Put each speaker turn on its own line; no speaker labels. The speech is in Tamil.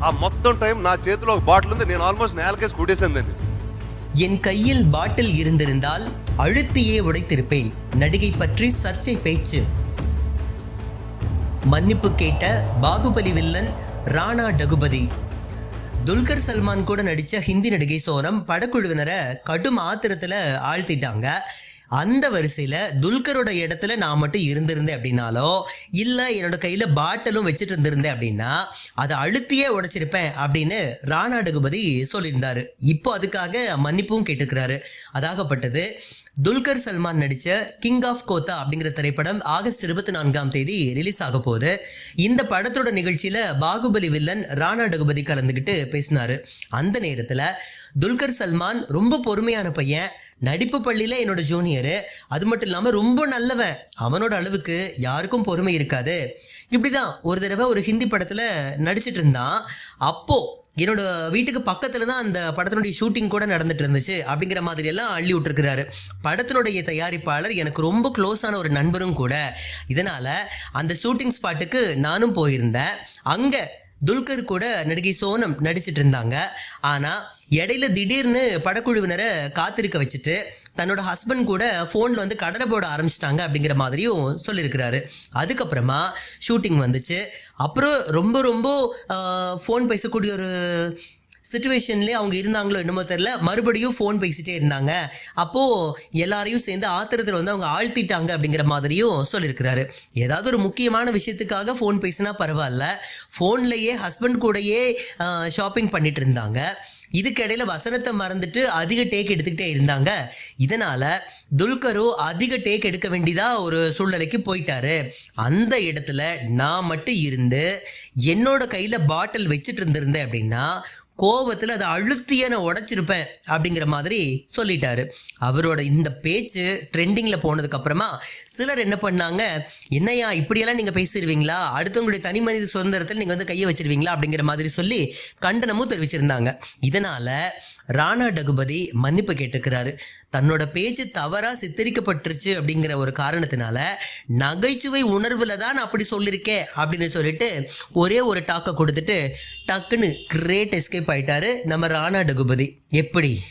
ఆ మొత్తం టైం నా చేతిలో ఒక బాటిల్ ఉంది నేను ఆల్మోస్ట్ నేలకేసి కొట్టేసాను దాన్ని
என் கையில் பாட்டில் இருந்திருந்தால் அழுத்தியே உடைத்திருப்பேன் நடிகை பற்றி சர்ச்சை பேச்சு மன்னிப்பு கேட்ட பாகுபலி வில்லன் ராணா டகுபதி துல்கர் சல்மான் கூட நடித்த ஹிந்தி நடிகை சோனம் படக்குழுவினரை கடும் ஆத்திரத்தில் ஆழ்த்திட்டாங்க அந்த வரிசையில் துல்கரோட இடத்துல நான் மட்டும் இருந்திருந்தேன் அப்படின்னாலோ இல்லை என்னோட கையில் பாட்டிலும் வச்சுட்டு இருந்திருந்தேன் அப்படின்னா அதை அழுத்தியே உடைச்சிருப்பேன் அப்படின்னு ராணா ரகுபதி சொல்லியிருந்தார். இப்போ அதுக்காக மன்னிப்பும் கேட்டிருக்கிறாரு. அதாகப்பட்டது. துல்கர் சல்மான் நடித்த கிங் ஆஃப் கோத்தா அப்படிங்கிற திரைப்படம் ஆகஸ்ட் இருபத்தி நான்காம் தேதி ரிலீஸ் ஆக போகுது. இந்த படத்தோட நிகழ்ச்சியில் பாகுபலி வில்லன் ராணா டகுபதி கலந்துக்கிட்டு பேசினாரு. அந்த நேரத்தில் துல்கர் சல்மான் ரொம்ப பொறுமையான பையன் நடிப்பு பள்ளியில் என்னோட ஜூனியரு அது மட்டும் இல்லாமல் ரொம்ப நல்லவன். அவனோட அளவுக்கு யாருக்கும் பொறுமை இருக்காது. இப்படி தான் ஒரு தடவை ஒரு ஹிந்தி படத்தில் நடிச்சிட்டு இருந்தான். அப்போது என்னோட வீட்டுக்கு பக்கத்தில் தான் அந்த படத்தினுடைய ஷூட்டிங் கூட நடந்துட்டு இருந்துச்சு அப்படிங்கிற மாதிரி எல்லாம் அள்ளி விட்டுருக்கிறாரு. படத்தினுடைய தயாரிப்பாளர் எனக்கு ரொம்ப க்ளோஸான ஒரு நண்பரும் கூட. இதனால் அந்த ஷூட்டிங் ஸ்பாட்டுக்கு நானும் போயிருந்தேன். அங்கே துல்கர் கூட நடிகை சோனம் நடிச்சிட்டு இருந்தாங்க ஆனால் இடையில திடீர்னு படக்குழுவினரை காத்திருக்க வச்சுட்டு தன்னோட ஹஸ்பண்ட் கூட ஃபோனில் வந்து கடலை போட ஆரம்பிச்சிட்டாங்க அப்படிங்கிற மாதிரியும் சொல்லியிருக்கிறாரு. அதுக்கப்புறமா ஷூட்டிங் வந்துச்சு. அப்புறம் ரொம்ப ரொம்ப ஃபோன் பேசக்கூடிய ஒரு சுச்சுவேஷன்லேயே அவங்க இருந்தாங்களோ என்னமோ தெரில மறுபடியும் ஃபோன் பேசிகிட்டே இருந்தாங்க. அப்போது எல்லாரையும் சேர்ந்து ஆத்திரத்தில் வந்து அவங்க ஆழ்த்திட்டாங்க அப்படிங்கிற மாதிரியும் சொல்லியிருக்கிறாரு. ஏதாவது ஒரு முக்கியமான விஷயத்துக்காக ஃபோன் பேசினா பரவாயில்ல. ஃபோன்லேயே ஹஸ்பண்ட் கூடயே ஷாப்பிங் பண்ணிட்டு இருந்தாங்க. இதுக்கிடையில் வசனத்தை மறந்துட்டு அதிக டேக் எடுத்துக்கிட்டே இருந்தாங்க. இதனால் துல்கரோ அதிக டேக் எடுக்க வேண்டியதாக ஒரு சூழ்நிலைக்கு போயிட்டாரு. அந்த இடத்துல நான் மட்டும் இருந்து என்னோட கையில் பாட்டில் வச்சுட்டு இருந்திருந்தேன் அப்படின்னா கோவத்தில் அதை அழுத்திய நான் உடைச்சிருப்பேன் அப்படிங்கிற மாதிரி சொல்லிட்டாரு. அவரோட இந்த பேச்சு ட்ரெண்டிங்கில் போனதுக்கப்புறமா சிலர் என்ன பண்ணாங்க என்னையா இப்படியெல்லாம் நீங்கள் பேசிடுவீங்களா அடுத்தவங்களுடைய தனி மனித சுதந்திரத்தில் நீங்கள் வந்து கையை வச்சிருவீங்களா? அப்படிங்கிற மாதிரி சொல்லி கண்டனமும் தெரிவிச்சிருந்தாங்க. இதனால் ராணா டகுபதி மன்னிப்பு கேட்டிருக்கிறாரு. தன்னோட பேச்சு தவறாக சித்தரிக்கப்பட்டுருச்சு அப்படிங்கிற ஒரு காரணத்தினால நகைச்சுவை உணர்வில் தான் நான் அப்படி சொல்லியிருக்கேன் அப்படின்னு சொல்லிட்டு ஒரே ஒரு டாக்கை கொடுத்துட்டு டக்குன்னு கிரேட் எஸ்கேப் ஆயிட்டாரு நம்ம ராணா டகுபதி எப்படி?